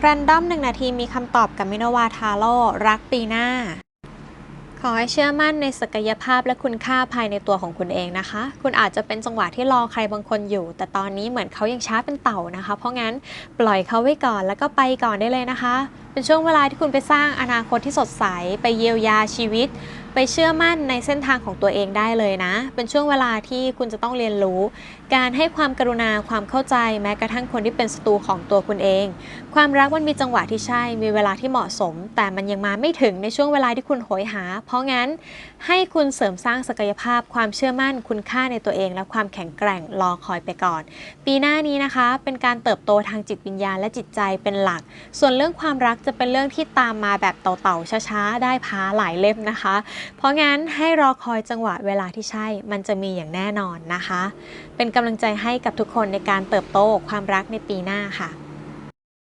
แรนดอมหนึ่งนาทีมีคำตอบกับมินวาทาโร่รักปีหน้า ขอให้เชื่อมั่นในศักยภาพและคุณค่าภายในตัวของคุณเองนะคะ คุณอาจจะเป็นจังหวะที่รอใครบางคนอยู่ แต่ตอนนี้เหมือนเขายังช้าเป็นเต่านะคะ เพราะงั้นปล่อยเขาไว้ก่อนแล้วก็ไปก่อนได้เลยนะคะ เป็นช่วงเวลาที่คุณไปสร้างอนาคตที่สดใส ไปเยียวยาชีวิต ไปเชื่อมั่นในเส้นทางของตัวเองได้เลยนะ เป็นช่วงเวลาที่คุณจะต้องเรียนรู้ การให้ความกรุณาความเข้าใจแม้กระทั่งคนที่เป็นศัตรูของตัวคุณเอง ความรักมันมีจังหวะที่ใช่ มีเวลาที่เหมาะสม แต่มันยังมาไม่ถึงในช่วงเวลาที่คุณโหยหา เพราะงั้นให้คุณเสริมสร้างศักยภาพ ความเชื่อมั่นคุณค่าในตัวเอง และความแข็งแกร่งรอคอยไปก่อน ปีหน้านี้นะคะ เป็นการเติบโตทางจิตวิญญาณและจิตใจเป็นหลัก ส่วนเรื่องความรักจะเป็นเรื่องที่ตามมาแบบเต่าๆช้าๆ ได้พาหลายเล่มนะคะ เพราะงั้นให้รอคอยจังหวะเวลาที่ใช่ มันจะมีอย่างแน่นอนนะคะ เป็นกำลังใจให้กับทุกคนในการเติบโตความรักในปีหน้าค่ะ